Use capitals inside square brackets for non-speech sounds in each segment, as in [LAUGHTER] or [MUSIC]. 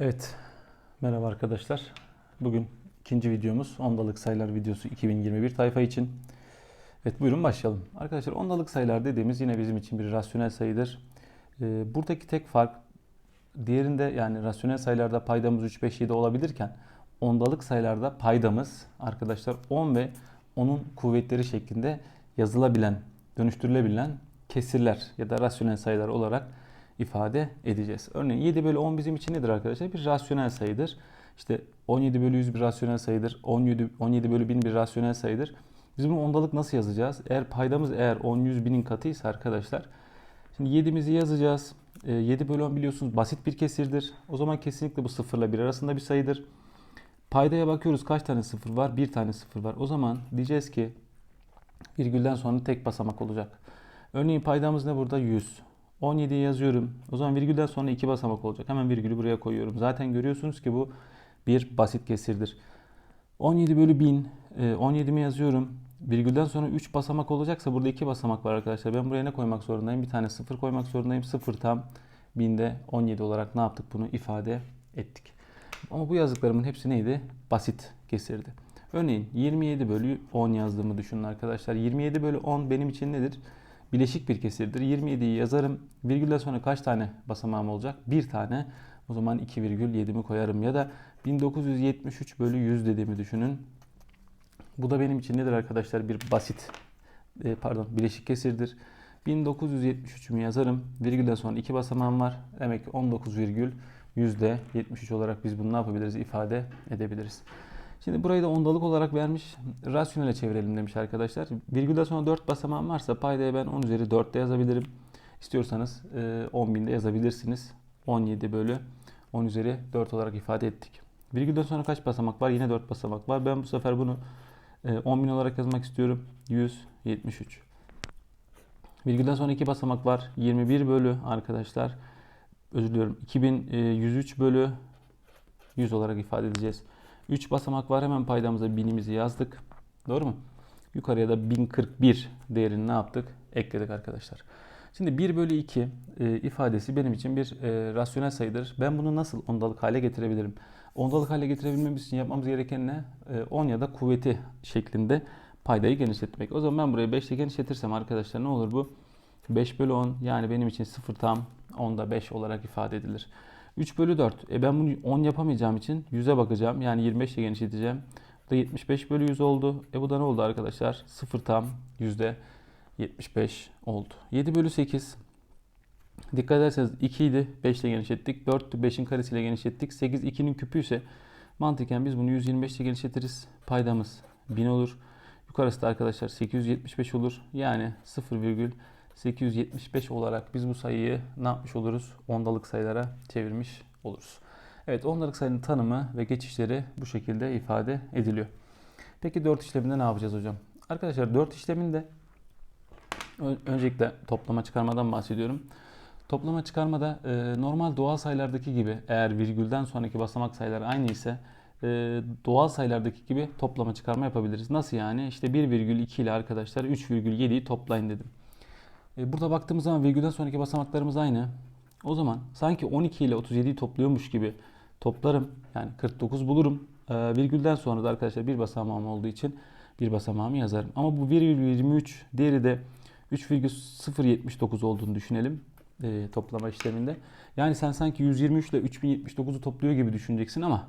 Evet, merhaba arkadaşlar. Bugün ikinci videomuz ondalık sayılar videosu 2021 tayfa için. Evet buyurun başlayalım. Arkadaşlar ondalık sayılar dediğimiz yine bizim için bir rasyonel sayıdır. Ee, buradaki tek fark diğerinde yani rasyonel sayılarda paydamız 3, 5, 7 olabilirken ondalık sayılarda paydamız arkadaşlar 10 ve onun kuvvetleri şeklinde yazılabilen, dönüştürülebilen kesirler ya da rasyonel sayılar olarak ifade edeceğiz. Örneğin 7 bölü 10 bizim için nedir arkadaşlar? Bir rasyonel sayıdır. İşte 17 bölü 100 bir rasyonel sayıdır. 17, 17 bölü 1000 bir rasyonel sayıdır. Biz bunu ondalık nasıl yazacağız? Eğer paydamız eğer 10, 100, 1000'in katıysa arkadaşlar. Şimdi 7'mizi yazacağız. 7 bölü 10 biliyorsunuz basit bir kesirdir. O zaman kesinlikle bu sıfırla 1 arasında bir sayıdır. Paydaya bakıyoruz kaç tane sıfır var? Bir tane sıfır var. O zaman diyeceğiz ki virgülden sonra tek basamak olacak. Örneğin paydamız ne burada? 100. 17'yi yazıyorum. O zaman virgülden sonra iki basamak olacak. Hemen virgülü buraya koyuyorum. Zaten görüyorsunuz ki bu bir basit kesirdir. 17 bölü 1000. 17'mi yazıyorum. Virgülden sonra 3 basamak olacaksa burada 2 basamak var arkadaşlar. Ben buraya ne koymak zorundayım? Bir tane 0 koymak zorundayım. 0 tam 1000'de 17 olarak ne yaptık bunu ifade ettik. Ama bu yazdıklarımın hepsi neydi? Basit kesirdi. Örneğin 27 bölü 10 yazdığımı düşünün arkadaşlar. 27 bölü 10 benim için nedir? Bileşik bir kesirdir. 27'yi yazarım. Virgülden sonra kaç tane basamağım olacak? Bir tane. O zaman 2,7'mi koyarım. Ya da 1973 bölü 100 dediğimi düşünün. Bu da benim için nedir arkadaşlar? Bir basit, e, pardon bileşik kesirdir. 1973'ümü yazarım. Virgülden sonra iki basamağım var. Demek ki 19 virgül yüzde 73 olarak biz bunu ne yapabiliriz? ifade edebiliriz. Şimdi burayı da ondalık olarak vermiş. Rasyonele çevirelim demiş arkadaşlar. Virgülden sonra 4 basamağım varsa paydaya ben 10 üzeri 4 de yazabilirim. İstiyorsanız 10 e, yazabilirsiniz. 17 bölü 10 üzeri 4 olarak ifade ettik. Virgülden sonra kaç basamak var? Yine 4 basamak var. Ben bu sefer bunu 10 e, olarak yazmak istiyorum. 173. Virgülden sonra 2 basamak var. 21 bölü arkadaşlar. Özür diliyorum. 2103 bölü 100 olarak ifade edeceğiz. 3 basamak var. Hemen paydamıza binimizi yazdık. Doğru mu? Yukarıya da 1041 değerini ne yaptık? Ekledik arkadaşlar. Şimdi 1 bölü 2 e, ifadesi benim için bir e, rasyonel sayıdır. Ben bunu nasıl ondalık hale getirebilirim? Ondalık hale getirebilmemiz için yapmamız gereken ne? E, 10 ya da kuvveti şeklinde paydayı genişletmek. O zaman ben burayı 5 ile genişletirsem arkadaşlar ne olur bu? 5 bölü 10 yani benim için 0 tam 10'da 5 olarak ifade edilir. 3 bölü 4. E ben bunu 10 yapamayacağım için 100'e bakacağım. Yani 25 ile genişleteceğim. Bu da 75 bölü 100 oldu. E bu da ne oldu arkadaşlar? 0 tam yüzde 75 oldu. 7 bölü 8. Dikkat ederseniz 2 idi. 5 ile genişlettik. 4 5'in karesiyle genişlettik. 8 2'nin küpü ise mantıken biz bunu 125 ile genişletiriz. Paydamız 1000 olur. Yukarısı da arkadaşlar 875 olur. Yani 0, 875 olarak biz bu sayıyı ne yapmış oluruz? Ondalık sayılara çevirmiş oluruz. Evet ondalık sayının tanımı ve geçişleri bu şekilde ifade ediliyor. Peki 4 işleminde ne yapacağız hocam? Arkadaşlar 4 işleminde öncelikle toplama çıkarmadan bahsediyorum. Toplama çıkarmada e, normal doğal sayılardaki gibi eğer virgülden sonraki basamak sayıları aynı ise e, doğal sayılardaki gibi toplama çıkarma yapabiliriz. Nasıl yani? İşte 1,2 ile arkadaşlar 3,7'yi toplayın dedim. E, burada baktığımız zaman virgülden sonraki basamaklarımız aynı. O zaman sanki 12 ile 37'yi topluyormuş gibi toplarım. Yani 49 bulurum. E, virgülden sonra da arkadaşlar bir basamağım olduğu için bir basamağımı yazarım. Ama bu 1,23 değeri de 3,079 olduğunu düşünelim e, toplama işleminde. Yani sen sanki 123 ile 3079'u topluyor gibi düşüneceksin ama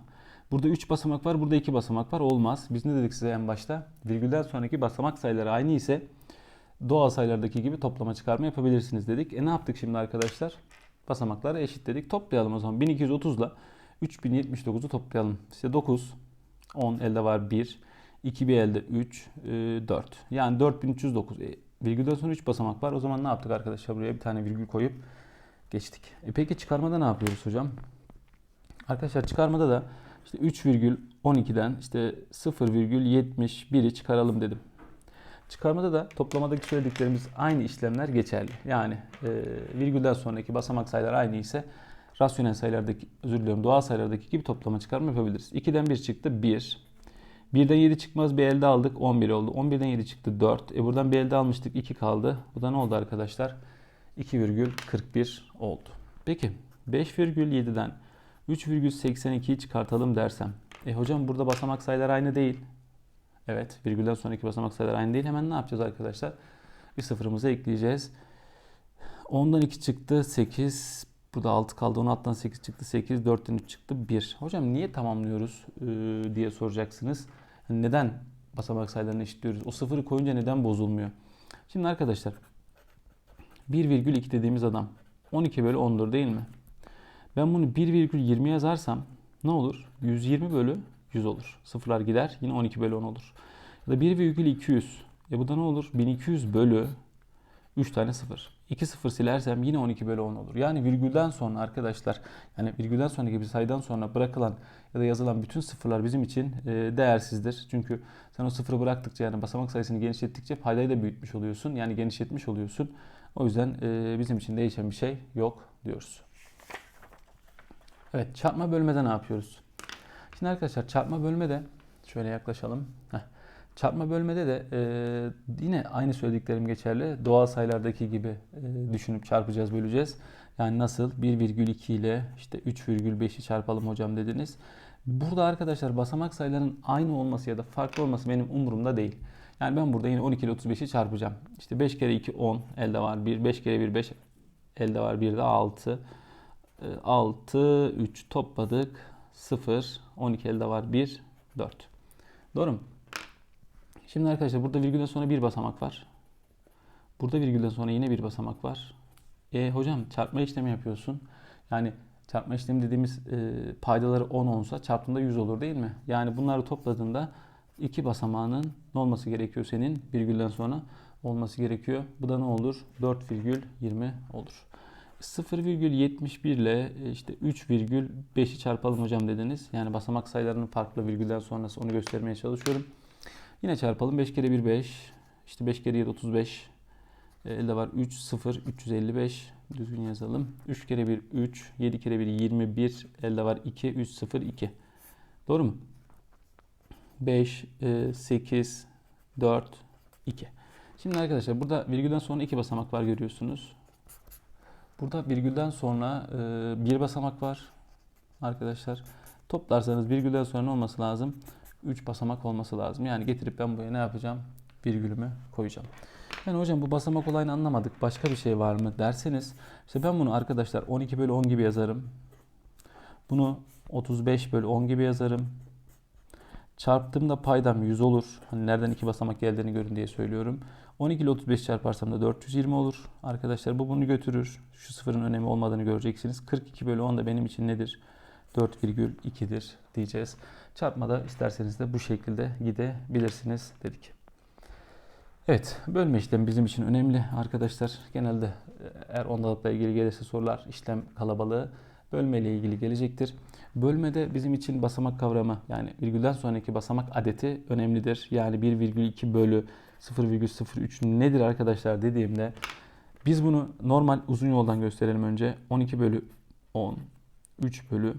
burada 3 basamak var, burada 2 basamak var. Olmaz. Biz ne dedik size en başta? Virgülden sonraki basamak sayıları aynı ise doğal sayılardaki gibi toplama çıkarma yapabilirsiniz dedik. E ne yaptık şimdi arkadaşlar? Basamakları eşitledik. Toplayalım o zaman. 1230 ile 3079'u toplayalım. İşte 9, 10 elde var 1, 2 bir elde 3, 4. E, yani 4309. E, virgülden sonra 3 basamak var. O zaman ne yaptık arkadaşlar? Buraya bir tane virgül koyup geçtik. E peki çıkarmada ne yapıyoruz hocam? Arkadaşlar çıkarmada da işte 3,12'den işte 0,71'i çıkaralım dedim. Çıkarmada da toplamadaki söylediklerimiz aynı işlemler geçerli. Yani e, virgülden sonraki basamak sayılar aynı ise rasyonel sayılardaki, özür diliyorum doğal sayılardaki gibi toplama çıkarma yapabiliriz. 2'den 1 çıktı 1. 1'den 7 çıkmaz bir elde aldık 11 oldu. 11'den 7 çıktı 4. E buradan bir elde almıştık 2 kaldı. Bu da ne oldu arkadaşlar? 2,41 oldu. Peki 5,7'den 3,82'yi çıkartalım dersem. E hocam burada basamak sayılar aynı değil. Evet virgülden sonraki basamak sayılar aynı değil. Hemen ne yapacağız arkadaşlar? Bir sıfırımızı ekleyeceğiz. 10'dan 2 çıktı 8. Burada 6 kaldı. 16'dan 8 çıktı 8. 4'ten 3 çıktı 1. Hocam niye tamamlıyoruz ee, diye soracaksınız. Neden basamak sayılarını eşitliyoruz? O sıfırı koyunca neden bozulmuyor? Şimdi arkadaşlar 1,2 dediğimiz adam 12 bölü 10'dur değil mi? Ben bunu 1,20 yazarsam ne olur? 120 bölü 100 olur. Sıfırlar gider yine 12 bölü 10 olur. Ya da 1,200. E bu da ne olur? 1200 bölü 3 tane sıfır. 2 sıfır silersem yine 12 bölü 10 olur. Yani virgülden sonra arkadaşlar yani virgülden sonraki bir sayıdan sonra bırakılan ya da yazılan bütün sıfırlar bizim için e, değersizdir. Çünkü sen o sıfırı bıraktıkça yani basamak sayısını genişlettikçe paydayı da büyütmüş oluyorsun. Yani genişletmiş oluyorsun. O yüzden e, bizim için değişen bir şey yok diyoruz. Evet çarpma bölmede ne yapıyoruz? Şimdi arkadaşlar çarpma bölmede şöyle yaklaşalım. Heh. Çarpma bölmede de e, yine aynı söylediklerim geçerli. Doğal sayılardaki gibi e, düşünüp çarpacağız, böleceğiz. Yani nasıl 1,2 ile işte 3,5'i çarpalım hocam dediniz. Burada arkadaşlar basamak sayılarının aynı olması ya da farklı olması benim umurumda değil. Yani ben burada yine 12 ile 35'i çarpacağım. İşte 5 kere 2 10 elde var 1. 5 kere 1 5 elde var 1 de 6. 6 3 topladık. 0 12 elde var 1 4. Doğru mu? Şimdi arkadaşlar burada virgülden sonra bir basamak var. Burada virgülden sonra yine bir basamak var. E hocam çarpma işlemi yapıyorsun. Yani çarpma işlemi dediğimiz e, paydaları 10 olsa çarptığında 100 olur değil mi? Yani bunları topladığında iki basamağının ne olması gerekiyor senin? Virgülden sonra olması gerekiyor. Bu da ne olur? 4,20 olur. 0,71 ile e, işte 3,5'i çarpalım hocam dediniz. Yani basamak sayılarının farklı virgülden sonrası onu göstermeye çalışıyorum. Yine çarpalım. 5 kere 1 5. İşte 5 kere 7 35. E, elde var 3 0 355. Düzgün yazalım. 3 kere 1 3. 7 kere 1 21. Elde var 2 3 0 2. Doğru mu? 5 8 4 2. Şimdi arkadaşlar burada virgülden sonra iki basamak var görüyorsunuz. Burada virgülden sonra e, bir basamak var arkadaşlar. Toplarsanız virgülden sonra ne olması lazım? 3 basamak olması lazım. Yani getirip ben buraya ne yapacağım? Virgülümü koyacağım. Yani hocam bu basamak olayını anlamadık. Başka bir şey var mı derseniz. işte ben bunu arkadaşlar 12 bölü 10 gibi yazarım. Bunu 35 bölü 10 gibi yazarım. Çarptığımda paydam 100 olur. Hani nereden iki basamak geldiğini görün diye söylüyorum. 12 ile 35 çarparsam da 420 olur. Arkadaşlar bu bunu götürür. Şu sıfırın önemi olmadığını göreceksiniz. 42 bölü 10 da benim için nedir? 4,2'dir diyeceğiz. Çarpmada isterseniz de bu şekilde gidebilirsiniz dedik. Evet bölme işlemi bizim için önemli arkadaşlar. Genelde eğer ondalıkla ilgili gelirse sorular işlem kalabalığı bölme ile ilgili gelecektir. Bölmede bizim için basamak kavramı yani virgülden sonraki basamak adeti önemlidir. Yani 1,2 bölü 0,03 nedir arkadaşlar dediğimde biz bunu normal uzun yoldan gösterelim önce. 12 bölü 10, 3 bölü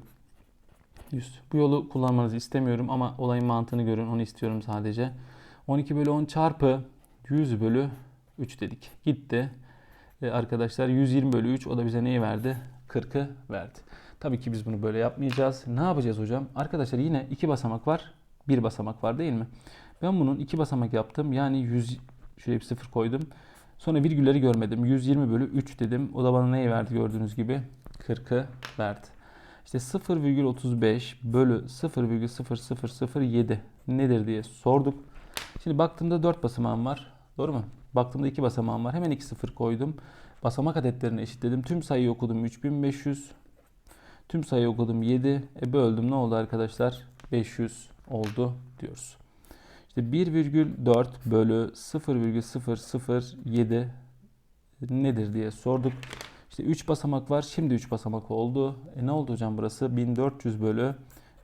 100. Bu yolu kullanmanızı istemiyorum ama olayın mantığını görün. Onu istiyorum sadece. 12 bölü 10 çarpı 100 bölü 3 dedik. Gitti. Ee, arkadaşlar 120 bölü 3 o da bize neyi verdi? 40'ı verdi. Tabii ki biz bunu böyle yapmayacağız. Ne yapacağız hocam? Arkadaşlar yine iki basamak var. Bir basamak var değil mi? Ben bunun iki basamak yaptım. Yani 100 şöyle bir sıfır koydum. Sonra virgülleri görmedim. 120 bölü 3 dedim. O da bana neyi verdi gördüğünüz gibi? 40'ı verdi. İşte 0,35 bölü 0,0007 nedir diye sorduk. Şimdi baktığımda 4 basamağım var. Doğru mu? Baktığımda 2 basamağım var. Hemen 2 sıfır koydum. Basamak adetlerini eşitledim. Tüm sayıyı okudum 3500. Tüm sayıyı okudum 7. E böldüm ne oldu arkadaşlar? 500 oldu diyoruz. İşte 1,4 bölü 0,007 nedir diye sorduk. İşte 3 basamak var. Şimdi 3 basamak oldu. E ne oldu hocam burası? 1400 bölü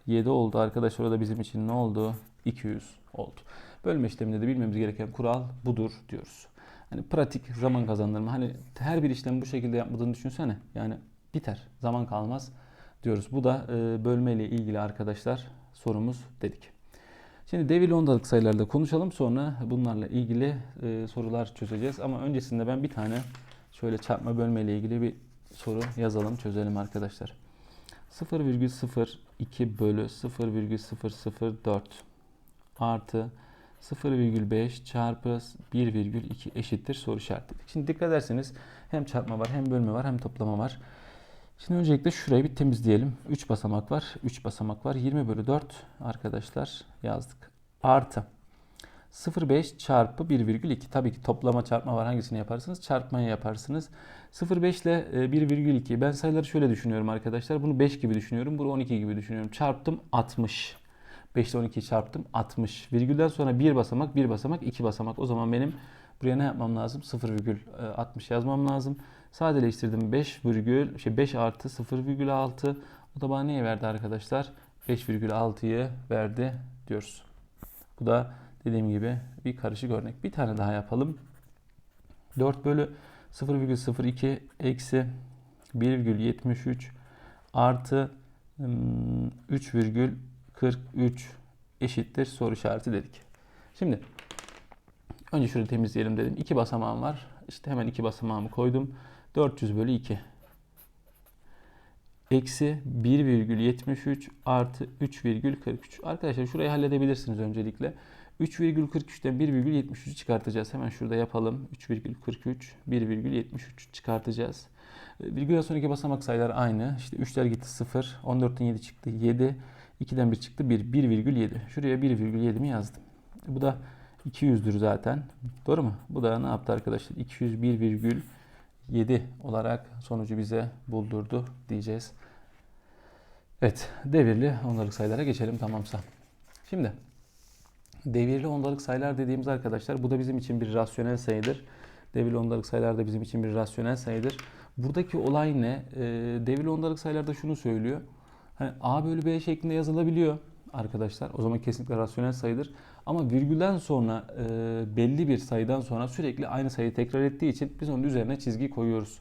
7 oldu. Arkadaşlar o da bizim için ne oldu? 200 oldu. Bölme işleminde de bilmemiz gereken kural budur diyoruz. Hani pratik zaman kazanır mı? Hani her bir işlemi bu şekilde yapmadığını düşünsene. Yani biter. Zaman kalmaz diyoruz. Bu da e, bölme ile ilgili arkadaşlar sorumuz dedik. Şimdi devir ondalık sayılarda konuşalım. Sonra bunlarla ilgili e, sorular çözeceğiz. Ama öncesinde ben bir tane şöyle çarpma bölme ile ilgili bir soru yazalım, çözelim arkadaşlar. 0,02 bölü 0,004 artı 0,5 çarpı 1,2 eşittir soru işareti. Şimdi dikkat ederseniz hem çarpma var hem bölme var hem toplama var. Şimdi öncelikle şurayı bir temizleyelim. 3 basamak var. 3 basamak var. 20 bölü 4 arkadaşlar yazdık. Artı 0,5 çarpı 1,2. Tabii ki toplama çarpma var. Hangisini yaparsınız? Çarpmayı yaparsınız. 0,5 ile e, 1,2. Ben sayıları şöyle düşünüyorum arkadaşlar. Bunu 5 gibi düşünüyorum. Bunu 12 gibi düşünüyorum. Çarptım 60. 5 ile 12'yi çarptım 60. Virgülden sonra bir basamak, bir basamak, iki basamak. O zaman benim buraya ne yapmam lazım? 0,60 yazmam lazım. Sadeleştirdim 5 virgül şey 5 artı 0,6 o da bana neye verdi arkadaşlar? 5,6'yı verdi diyoruz. Bu da dediğim gibi bir karışık örnek. Bir tane daha yapalım. 4 bölü 0,02 eksi 1,73 artı 3,43 eşittir soru işareti dedik. Şimdi önce şurayı temizleyelim dedim. İki basamağım var. İşte hemen iki basamağımı koydum. 400 bölü 2. Eksi 1,73 artı 3,43. Arkadaşlar şurayı halledebilirsiniz öncelikle. 3,43'ten 1,73'ü çıkartacağız. Hemen şurada yapalım. 3,43, 1,73 çıkartacağız. Virgülden sonraki basamak sayılar aynı. İşte 3'ler gitti 0, 14'ten 7 çıktı 7, 2'den 1 çıktı 1, 1,7. Şuraya 1,7'mi yazdım. Bu da 200'dür zaten. Doğru mu? Bu da ne yaptı arkadaşlar? 201,7 olarak sonucu bize buldurdu diyeceğiz. Evet, devirli ondalık sayılara geçelim tamamsa. Şimdi devirli ondalık sayılar dediğimiz arkadaşlar bu da bizim için bir rasyonel sayıdır. Devirli ondalık sayılar da bizim için bir rasyonel sayıdır. Buradaki olay ne? E, devirli ondalık sayılarda şunu söylüyor. Hani A bölü B şeklinde yazılabiliyor arkadaşlar. O zaman kesinlikle rasyonel sayıdır. Ama virgülden sonra e, belli bir sayıdan sonra sürekli aynı sayıyı tekrar ettiği için biz onun üzerine çizgi koyuyoruz.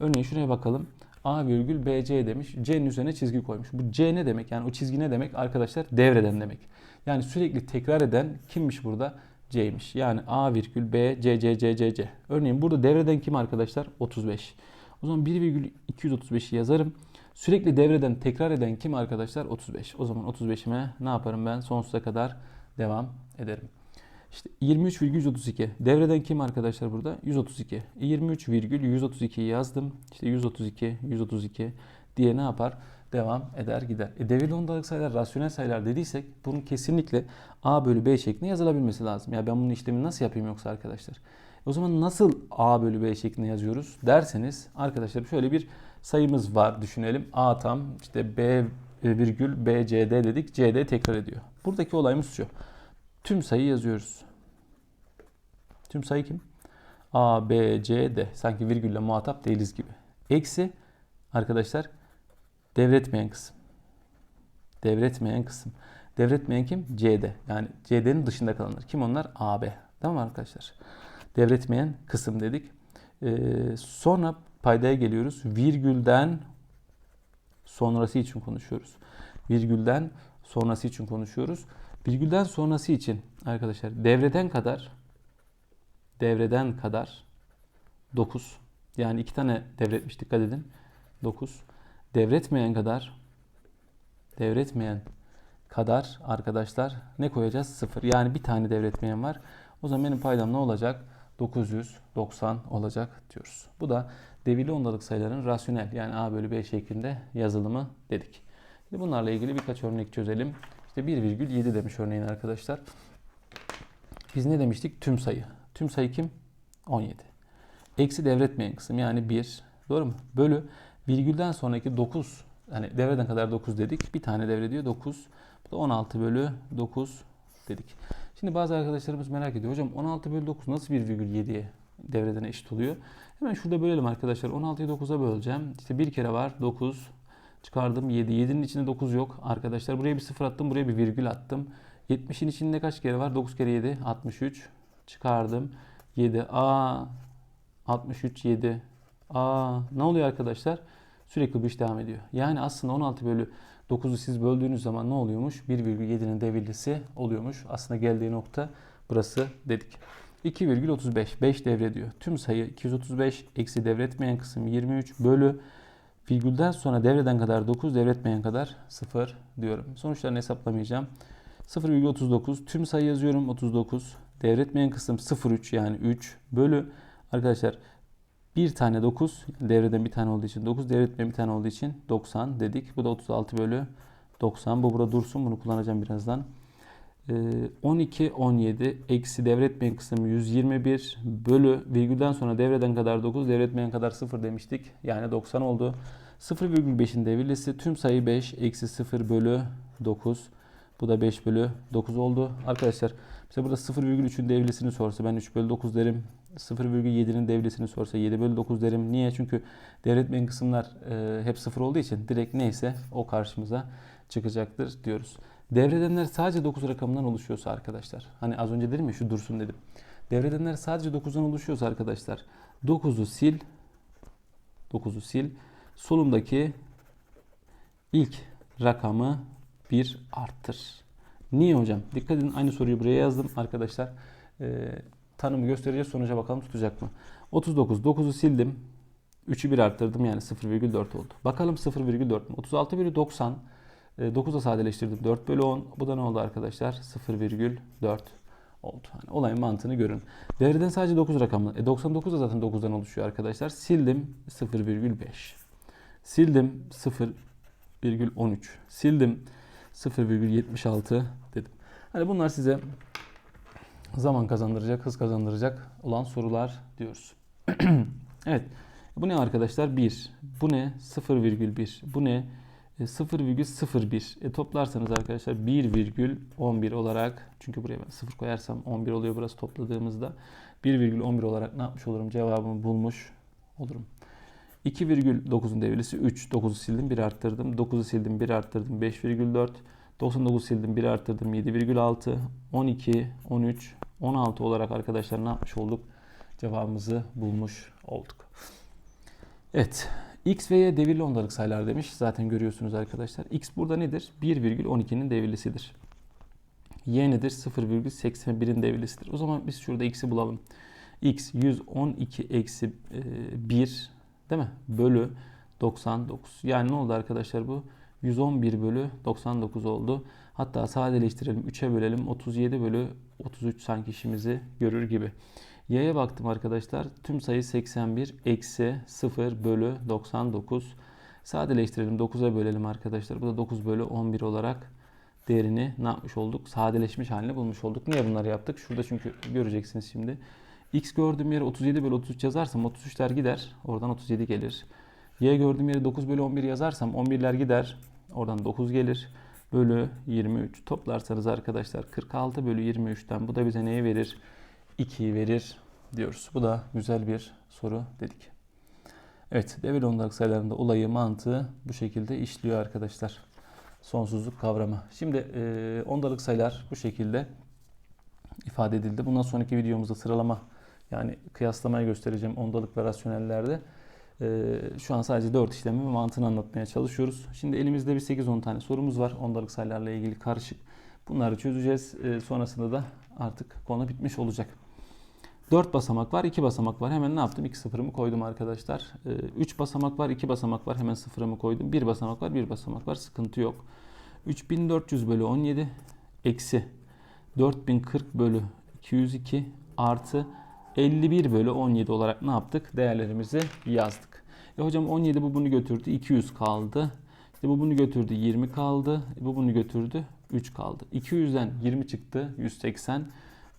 Örneğin şuraya bakalım. A virgül BC demiş. C'nin üzerine çizgi koymuş. Bu C ne demek? Yani o çizgi ne demek? Arkadaşlar devreden demek. Yani sürekli tekrar eden kimmiş burada? C'ymiş. Yani A virgül B C C C C C. Örneğin burada devreden kim arkadaşlar? 35. O zaman 1,235'i yazarım. Sürekli devreden tekrar eden kim arkadaşlar? 35. O zaman 35'ime ne yaparım ben? Sonsuza kadar devam ederim. İşte 23,132. Devreden kim arkadaşlar burada? 132. 23,132'yi yazdım. İşte 132, 132 diye ne yapar? Devam eder gider. E devirli ondalık sayılar rasyonel sayılar dediysek bunun kesinlikle A bölü B şeklinde yazılabilmesi lazım. Ya ben bunun işlemini nasıl yapayım yoksa arkadaşlar? O zaman nasıl A bölü B şeklinde yazıyoruz derseniz arkadaşlar şöyle bir sayımız var düşünelim. A tam işte B virgül B C D dedik. C D tekrar ediyor. Buradaki olayımız şu. Tüm sayı yazıyoruz. Tüm sayı kim? A, B, C, D. Sanki virgülle muhatap değiliz gibi. Eksi arkadaşlar devretmeyen kısım. Devretmeyen kısım. Devretmeyen kim? CD. Yani CD'nin dışında kalanlar. Kim onlar? AB. Tamam mı arkadaşlar? devretmeyen kısım dedik. Ee, sonra paydaya geliyoruz. Virgülden sonrası için konuşuyoruz. Virgülden sonrası için konuşuyoruz. Virgülden sonrası için arkadaşlar devreden kadar devreden kadar 9. Yani iki tane devretmiş dikkat edin. 9. Devretmeyen kadar devretmeyen kadar arkadaşlar ne koyacağız? 0. Yani bir tane devretmeyen var. O zaman benim paydam ne olacak? 990 olacak diyoruz. Bu da devirli ondalık sayıların rasyonel yani A bölü B şeklinde yazılımı dedik. Şimdi bunlarla ilgili birkaç örnek çözelim. İşte 1,7 demiş örneğin arkadaşlar. Biz ne demiştik? Tüm sayı. Tüm sayı kim? 17. Eksi devretmeyen kısım yani 1. Doğru mu? Bölü virgülden sonraki 9. Hani devreden kadar 9 dedik. Bir tane devrediyor 9. Bu da 16 bölü 9 dedik. Şimdi bazı arkadaşlarımız merak ediyor. Hocam 16 bölü 9 nasıl 1,7'ye devreden eşit oluyor? Hemen şurada bölelim arkadaşlar. 16'yı 9'a böleceğim. İşte bir kere var 9. Çıkardım 7. 7'nin içinde 9 yok arkadaşlar. Buraya bir sıfır attım. Buraya bir virgül attım. 70'in içinde kaç kere var? 9 kere 7. 63. Çıkardım. 7. A 63 7. A ne oluyor arkadaşlar? Sürekli bu iş devam ediyor. Yani aslında 16 bölü 9'u siz böldüğünüz zaman ne oluyormuş? 1,7'nin devirlisi oluyormuş. Aslında geldiği nokta burası dedik. 2,35 5 devrediyor. Tüm sayı 235 eksi devretmeyen kısım 23 bölü Virgülden sonra devreden kadar 9, devretmeyen kadar 0 diyorum. Sonuçlarını hesaplamayacağım. 0,39 tüm sayı yazıyorum 39. Devretmeyen kısım 0,3 yani 3 bölü arkadaşlar bir tane 9 devreden bir tane olduğu için 9 devretmeyen bir tane olduğu için 90 dedik. Bu da 36 bölü 90. Bu burada dursun. Bunu kullanacağım birazdan. Ee, 12 17 eksi devretmeyen kısım 121 bölü virgülden sonra devreden kadar 9 devretmeyen kadar 0 demiştik. Yani 90 oldu. 0,5'in devirlisi tüm sayı 5 eksi 0 bölü 9. Bu da 5 bölü 9 oldu. Arkadaşlar mesela burada 0,3'ün devrilisini sorsa ben 3 bölü 9 derim. 0,7'nin devresini sorsa 7 bölü 9 derim. Niye? Çünkü devretmeyen kısımlar e, hep 0 olduğu için direkt neyse o karşımıza çıkacaktır diyoruz. Devredenler sadece 9 rakamından oluşuyorsa arkadaşlar. Hani az önce dedim ya şu dursun dedim. Devredenler sadece 9'dan oluşuyorsa arkadaşlar 9'u sil 9'u sil. Solumdaki ilk rakamı 1 arttır. Niye hocam? Dikkat edin aynı soruyu buraya yazdım arkadaşlar. Ee, tanımı göstereceğiz sonuca bakalım tutacak mı? 39. 9'u sildim. 3'ü 1 arttırdım yani 0,4 oldu. Bakalım 0,4 mü? 36 bölü 90. E, 9'a sadeleştirdim. 4 bölü 10. Bu da ne oldu arkadaşlar? 0,4 oldu. Hani olayın mantığını görün. Devreden sadece 9 rakamlı. E 99 da zaten 9'dan oluşuyor arkadaşlar. Sildim 0,5. Sildim 0,13. Sildim 0,76 dedim. Hani bunlar size zaman kazandıracak, hız kazandıracak olan sorular diyoruz. [CLEARS THROAT] evet. Bu ne arkadaşlar? 1. Bu ne? 0,1. Bu ne? E, 0,01. E, toplarsanız arkadaşlar 1,11 olarak çünkü buraya ben 0 koyarsam 11 oluyor burası topladığımızda 1,11 olarak ne yapmış olurum? Cevabımı bulmuş olurum. 2,9'un devresi 3. 9'u sildim 1 arttırdım. 9'u sildim 1 arttırdım 5,4. 99 sildim 1 arttırdım 7,6. 12, 13, 16 olarak arkadaşlar ne yapmış olduk? Cevabımızı bulmuş olduk. Evet. X ve Y devirli ondalık sayılar demiş. Zaten görüyorsunuz arkadaşlar. X burada nedir? 1,12'nin devirlisidir. Y nedir? 0,81'in devirlisidir. O zaman biz şurada X'i bulalım. X 112 eksi 1 değil mi? Bölü 99. Yani ne oldu arkadaşlar bu? 111 bölü 99 oldu. Hatta sadeleştirelim 3'e bölelim 37 bölü 33 sanki işimizi görür gibi. Y'ye baktım arkadaşlar. Tüm sayı 81 eksi 0 bölü 99. Sadeleştirelim 9'a bölelim arkadaşlar. Bu da 9 bölü 11 olarak değerini ne yapmış olduk? Sadeleşmiş halini bulmuş olduk. Niye bunları yaptık? Şurada çünkü göreceksiniz şimdi. X gördüğüm yere 37 bölü 33 yazarsam 33'ler gider. Oradan 37 gelir. Y gördüğüm yere 9 bölü 11 yazarsam 11'ler gider. Oradan 9 gelir. Bölü 23 toplarsanız arkadaşlar 46 bölü 23'ten bu da bize neyi verir? 2'yi verir diyoruz. Bu da güzel bir soru dedik. Evet devir ondalık sayılarında olayı mantığı bu şekilde işliyor arkadaşlar. Sonsuzluk kavramı. Şimdi e, ondalık sayılar bu şekilde ifade edildi. Bundan sonraki videomuzda sıralama yani kıyaslamayı göstereceğim ondalık ve rasyonellerde. Ee, şu an sadece 4 işlemi ve mantığını anlatmaya çalışıyoruz. Şimdi elimizde bir 8-10 tane sorumuz var. Ondalık sayılarla ilgili karışık. Bunları çözeceğiz. Ee, sonrasında da artık konu bitmiş olacak. 4 basamak var, 2 basamak var. Hemen ne yaptım? 2 sıfırımı koydum arkadaşlar. 3 ee, basamak var, 2 basamak var. Hemen sıfırımı koydum. 1 basamak var, 1 basamak var. Sıkıntı yok. 3400 bölü 17 eksi 4040 bölü 202 artı 51 bölü 17 olarak ne yaptık? Değerlerimizi yazdık. E hocam 17 bu bunu götürdü. 200 kaldı. İşte bu bunu götürdü. 20 kaldı. E bu bunu götürdü. 3 kaldı. 200'den 20 çıktı. 180.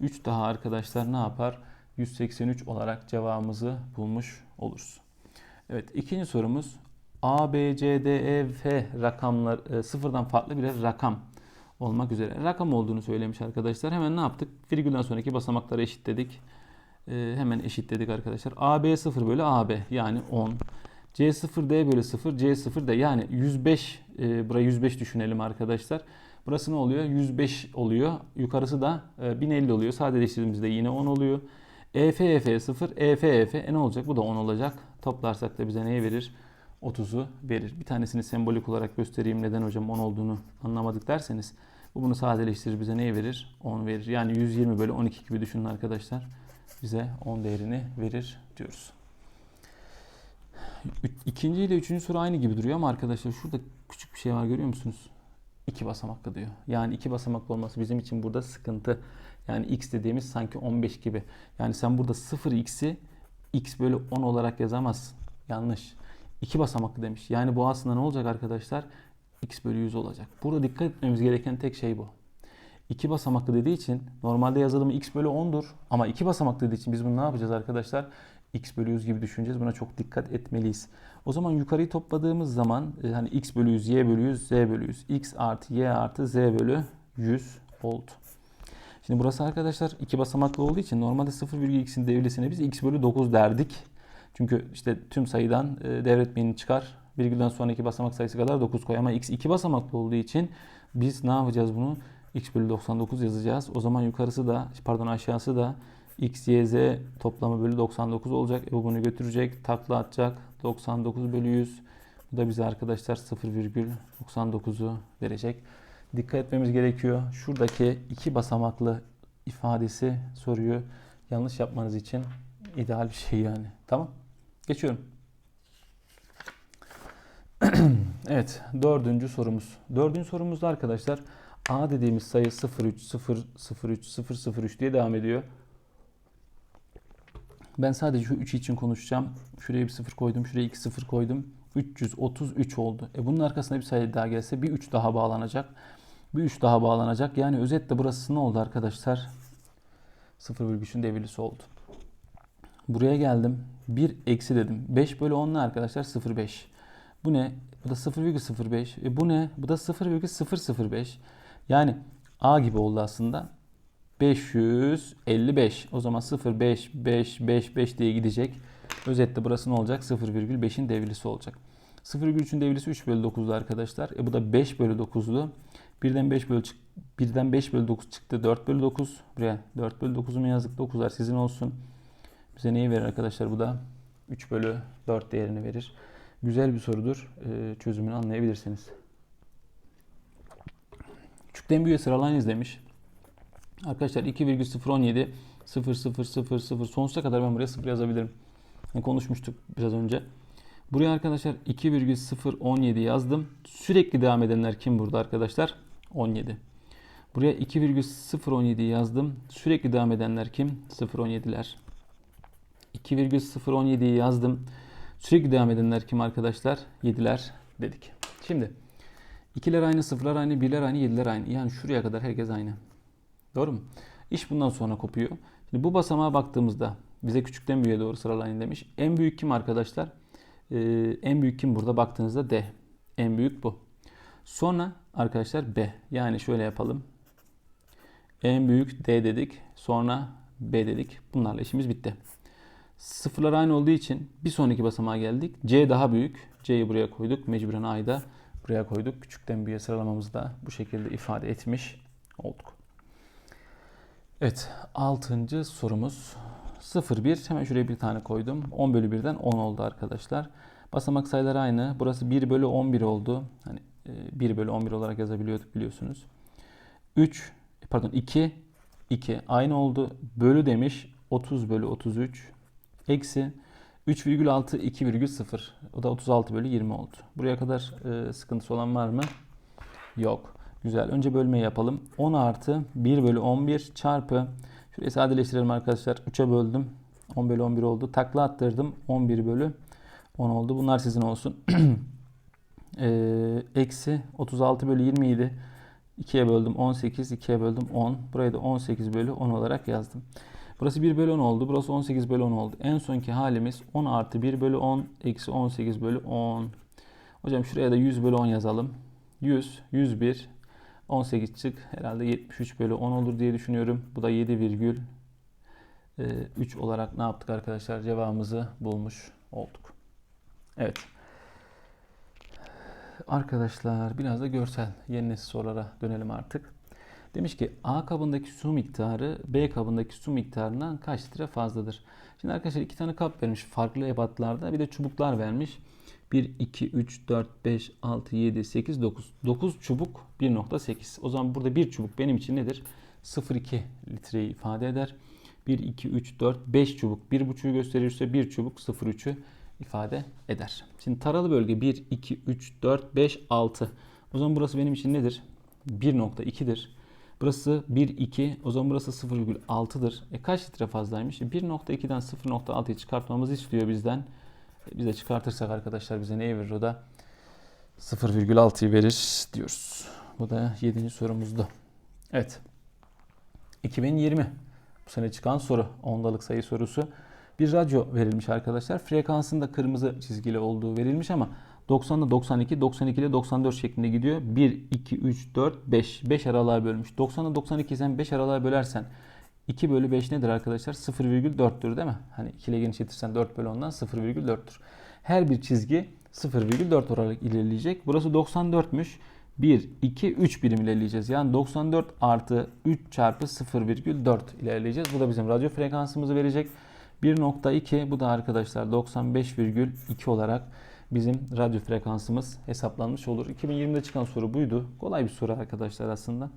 3 daha arkadaşlar ne yapar? 183 olarak cevabımızı bulmuş oluruz. Evet ikinci sorumuz A, B, C, D, E, F rakamlar e, sıfırdan farklı bir rakam olmak üzere. Rakam olduğunu söylemiş arkadaşlar. Hemen ne yaptık? Virgülden sonraki basamakları eşitledik. E, hemen eşitledik arkadaşlar. AB 0 bölü AB yani 10. C0 D bölü 0 C0 D yani 105 e, burayı 105 düşünelim arkadaşlar. Burası ne oluyor? 105 oluyor. Yukarısı da e, 1050 oluyor. Sadeleştirdiğimizde yine 10 oluyor. EF EF 0 EF EF e ne olacak? Bu da 10 olacak. Toplarsak da bize neyi verir? 30'u verir. Bir tanesini sembolik olarak göstereyim neden hocam 10 olduğunu anlamadık derseniz. Bu bunu sadeleştirir bize neyi verir? 10 verir. Yani 120 bölü 12 gibi düşünün arkadaşlar bize 10 değerini verir diyoruz. İkinci ile üçüncü soru aynı gibi duruyor ama arkadaşlar şurada küçük bir şey var görüyor musunuz? İki basamaklı diyor. Yani iki basamaklı olması bizim için burada sıkıntı. Yani x dediğimiz sanki 15 gibi. Yani sen burada 0x'i x bölü 10 olarak yazamazsın. Yanlış. İki basamaklı demiş. Yani bu aslında ne olacak arkadaşlar? x bölü 100 olacak. Burada dikkat etmemiz gereken tek şey bu. İki basamaklı dediği için normalde yazılımı x bölü 10'dur. Ama iki basamaklı dediği için biz bunu ne yapacağız arkadaşlar? X bölü 100 gibi düşüneceğiz. Buna çok dikkat etmeliyiz. O zaman yukarıyı topladığımız zaman e, hani x bölü 100, y bölü 100, z bölü 100, x artı y artı z bölü 100 oldu. Şimdi burası arkadaşlar iki basamaklı olduğu için normalde 0,x'in devresine biz x bölü 9 derdik. Çünkü işte tüm sayıdan e, devretmeyeni çıkar. Virgülden sonraki basamak sayısı kadar 9 koy. Ama x iki basamaklı olduğu için biz ne yapacağız bunu? x bölü 99 yazacağız. O zaman yukarısı da pardon aşağısı da x, y, z toplamı bölü 99 olacak. E bu bunu götürecek. Takla atacak. 99 bölü 100. Bu da bize arkadaşlar 0,99'u verecek. Dikkat etmemiz gerekiyor. Şuradaki iki basamaklı ifadesi soruyu yanlış yapmanız için ideal bir şey yani. Tamam. Geçiyorum. [CLEARS THROAT] evet. Dördüncü sorumuz. Dördüncü sorumuzda arkadaşlar A dediğimiz sayı 03, 0, 03, 0, 03 diye devam ediyor. Ben sadece şu 3 için konuşacağım. Şuraya bir 0 koydum. Şuraya 2 0 koydum. 333 oldu. E bunun arkasına bir sayı daha gelse bir 3 daha bağlanacak. Bir 3 daha bağlanacak. Yani özetle burası ne oldu arkadaşlar? 0,3'ün devirlisi oldu. Buraya geldim. 1 eksi dedim. 5 bölü 10 ne arkadaşlar? 0,5. Bu ne? Bu da 0,05. E bu ne? Bu da 0,005. Yani A gibi oldu aslında. 555. O zaman 0, 5, 5, 5, 5 diye gidecek. Özetle burası ne olacak? 0,5'in devirlisi olacak. 0,3'ün devirlisi 3 bölü 9'du arkadaşlar. E bu da 5 bölü 9'du. Birden 5 bölü çık birden 5 bölü 9 çıktı. 4 bölü 9. Buraya 4 bölü 9'u mu yazdık? 9'lar sizin olsun. Bize neyi verir arkadaşlar? Bu da 3 bölü 4 değerini verir. Güzel bir sorudur. Ee, çözümünü anlayabilirsiniz. Küçükten büyüğe sıralayınız demiş. Arkadaşlar 2,017 0 0 0 0 sonsuza kadar ben buraya 0 yazabilirim. Yani konuşmuştuk biraz önce. Buraya arkadaşlar 2,017 yazdım. Sürekli devam edenler kim burada arkadaşlar? 17. Buraya 2,017 yazdım. Sürekli devam edenler kim? 0,17'ler. 2,017'yi yazdım. Sürekli devam edenler kim arkadaşlar? 7'ler dedik. Şimdi ikiler aynı, sıfırlar aynı, birler aynı, yediler aynı. Yani şuraya kadar herkes aynı. Doğru mu? İş bundan sonra kopuyor. Şimdi bu basamağa baktığımızda bize küçükten büyüğe doğru sıralayın demiş. En büyük kim arkadaşlar? Ee, en büyük kim burada baktığınızda D. En büyük bu. Sonra arkadaşlar B. Yani şöyle yapalım. En büyük D dedik. Sonra B dedik. Bunlarla işimiz bitti. Sıfırlar aynı olduğu için bir sonraki basamağa geldik. C daha büyük. C'yi buraya koyduk. Mecburen A'yı da buraya koyduk. Küçükten büyüğe sıralamamızı da bu şekilde ifade etmiş olduk. Evet. Altıncı sorumuz. 0,1. Hemen şuraya bir tane koydum. 10 bölü 1'den 10 oldu arkadaşlar. Basamak sayıları aynı. Burası 1 bölü 11 oldu. Hani 1 bölü 11 olarak yazabiliyorduk biliyorsunuz. 3 pardon 2 2 aynı oldu. Bölü demiş. 30 bölü 33 eksi 3,6 2,0 o da 36 bölü 20 oldu. Buraya kadar e, sıkıntısı olan var mı? Yok. Güzel. Önce bölmeyi yapalım. 10 artı 1 bölü 11 çarpı şurayı sadeleştirelim arkadaşlar. 3'e böldüm. 10 bölü 11 oldu. Takla attırdım. 11 bölü 10 oldu. Bunlar sizin olsun. [CLEARS THROAT] e, eksi 36 bölü 27 2'ye böldüm 18, 2'ye böldüm 10. Burayı da 18 bölü 10 olarak yazdım. Burası 1 bölü 10 oldu. Burası 18 bölü 10 oldu. En sonki halimiz 10 artı 1 bölü 10 eksi 18 bölü 10. Hocam şuraya da 100 bölü 10 yazalım. 100, 101, 18 çık. Herhalde 73 bölü 10 olur diye düşünüyorum. Bu da 7,3 olarak ne yaptık arkadaşlar? Cevabımızı bulmuş olduk. Evet. Arkadaşlar biraz da görsel yeni nesil sorulara dönelim artık. Demiş ki A kabındaki su miktarı B kabındaki su miktarından kaç litre fazladır? Şimdi arkadaşlar iki tane kap vermiş farklı ebatlarda bir de çubuklar vermiş. 1, 2, 3, 4, 5, 6, 7, 8, 9. 9 çubuk 1.8. O zaman burada bir çubuk benim için nedir? 0,2 litreyi ifade eder. 1, 2, 3, 4, 5 çubuk 1.5'ü gösterirse bir çubuk 0,3'ü ifade eder. Şimdi taralı bölge 1, 2, 3, 4, 5, 6. O zaman burası benim için nedir? 1.2'dir. Burası 1, 2. O zaman burası 0,6'dır. E kaç litre fazlaymış? 1.2'den 0.6'yı çıkartmamızı istiyor bizden. Biz de çıkartırsak arkadaşlar bize ne verir o da? 0,6'yı verir diyoruz. Bu da 7. sorumuzdu. Evet. 2020 bu sene çıkan soru. Ondalık sayı sorusu. Bir radyo verilmiş arkadaşlar. Frekansında kırmızı çizgili olduğu verilmiş ama 90'da 92, 92 ile 94 şeklinde gidiyor. 1, 2, 3, 4, 5. 5 aralığa bölmüş. 90'da 92 sen 5 aralığa bölersen 2 bölü 5 nedir arkadaşlar? 0,4'tür değil mi? Hani 2 ile genişletirsen 4 bölü 10'dan 0,4'tür. Her bir çizgi 0,4 olarak ilerleyecek. Burası 94'müş. 1, 2, 3 birim ilerleyeceğiz. Yani 94 artı 3 çarpı 0,4 ilerleyeceğiz. Bu da bizim radyo frekansımızı verecek. 1.2 bu da arkadaşlar 95,2 olarak bizim radyo frekansımız hesaplanmış olur. 2020'de çıkan soru buydu. Kolay bir soru arkadaşlar aslında.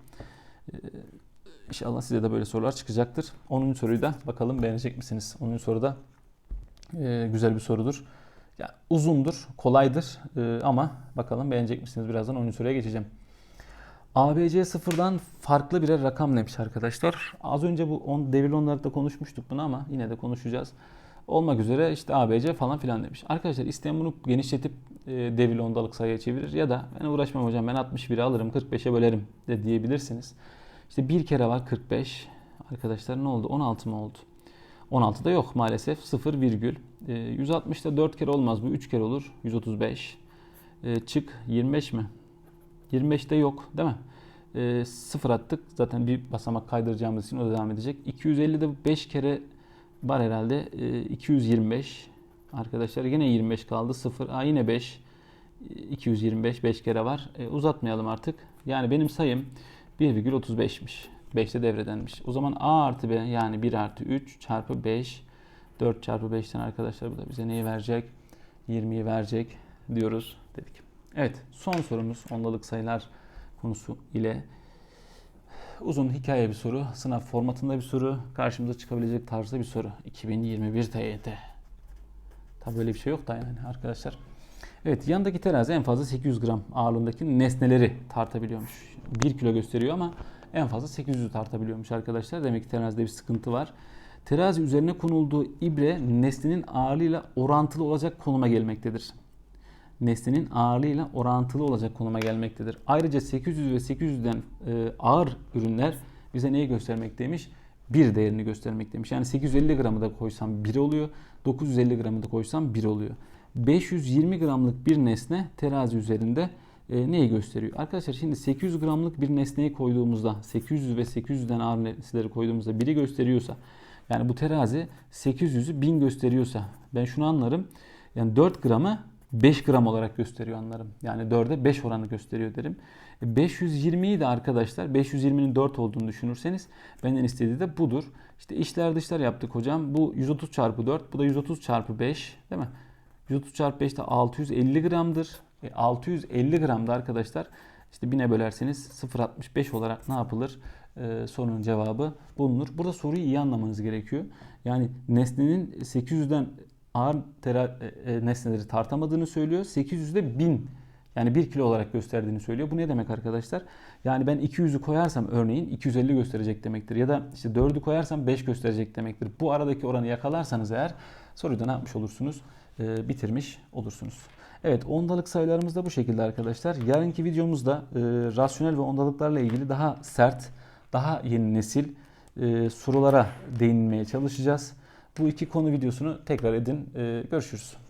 İnşallah size de böyle sorular çıkacaktır. 10. soruyu da bakalım beğenecek misiniz? 10. soruda e, güzel bir sorudur. Ya, uzundur, kolaydır e, ama bakalım beğenecek misiniz? Birazdan 10. soruya geçeceğim. ABC sıfırdan farklı birer rakam demiş arkadaşlar. Az önce bu on, devirli onlarda konuşmuştuk bunu ama yine de konuşacağız. Olmak üzere işte ABC falan filan demiş. Arkadaşlar isteyen bunu genişletip e, devirli ondalık sayıya çevirir ya da ben uğraşmam hocam ben 61'i alırım 45'e bölerim de diyebilirsiniz. İşte bir kere var 45. Arkadaşlar ne oldu? 16 mı oldu? 16'da yok maalesef 0 virgül. E, 160'da 4 kere olmaz bu 3 kere olur. 135. E, çık 25 mi? 25'te yok değil mi? E, 0 attık. Zaten bir basamak kaydıracağımız için o da devam edecek. 250'de 5 kere var herhalde. E, 225. Arkadaşlar yine 25 kaldı. 0. Aa, yine 5. 225 5 kere var. E, uzatmayalım artık. Yani benim sayım 1,35'miş. 5'te devredenmiş. O zaman A artı B yani 1 artı 3 çarpı 5 4 çarpı 5'ten arkadaşlar bu da bize neyi verecek? 20'yi verecek diyoruz dedik. Evet son sorumuz ondalık sayılar konusu ile uzun hikaye bir soru. Sınav formatında bir soru. Karşımıza çıkabilecek tarzda bir soru. 2021 TYT. Tabi böyle bir şey yok da yani arkadaşlar. Evet yanındaki terazi en fazla 800 gram ağırlığındaki nesneleri tartabiliyormuş. 1 kilo gösteriyor ama en fazla 800'ü tartabiliyormuş arkadaşlar. Demek ki terazide bir sıkıntı var. Terazi üzerine konulduğu ibre nesnenin ağırlığıyla orantılı olacak konuma gelmektedir. Nesnenin ağırlığıyla orantılı olacak konuma gelmektedir. Ayrıca 800 ve 800'den e, ağır ürünler bize neyi göstermekteymiş? Bir değerini göstermekteymiş. Yani 850 gramı da koysam 1 oluyor. 950 gramı da koysam 1 oluyor. 520 gramlık bir nesne terazi üzerinde e, neyi gösteriyor? Arkadaşlar şimdi 800 gramlık bir nesneyi koyduğumuzda 800 ve 800'den ağır nesneleri koyduğumuzda biri gösteriyorsa yani bu terazi 800'ü 1000 gösteriyorsa ben şunu anlarım. Yani 4 gramı 5 gram olarak gösteriyor anlarım. Yani 4'e 5 oranı gösteriyor derim. 520'yi de arkadaşlar 520'nin 4 olduğunu düşünürseniz benden istediği de budur. İşte içler dışlar yaptık hocam. Bu 130 çarpı 4 bu da 130 çarpı 5 değil mi? 130 çarpı 5 de 650 gramdır. E, 650 gramda arkadaşlar işte 1000'e bölerseniz 0.65 olarak ne yapılır? Ee, sorunun cevabı bulunur. Burada soruyu iyi anlamanız gerekiyor. Yani nesnenin 800'den ağır tera, e, e, nesneleri tartamadığını söylüyor. 800'de 1000 yani 1 kilo olarak gösterdiğini söylüyor. Bu ne demek arkadaşlar? Yani ben 200'ü koyarsam örneğin 250 gösterecek demektir. Ya da işte 4'ü koyarsam 5 gösterecek demektir. Bu aradaki oranı yakalarsanız eğer soruyu da ne yapmış olursunuz? Ee, bitirmiş olursunuz. Evet ondalık sayılarımız da bu şekilde arkadaşlar. Yarınki videomuzda e, rasyonel ve ondalıklarla ilgili daha sert, daha yeni nesil e, sorulara değinmeye çalışacağız. Bu iki konu videosunu tekrar edin. E, görüşürüz.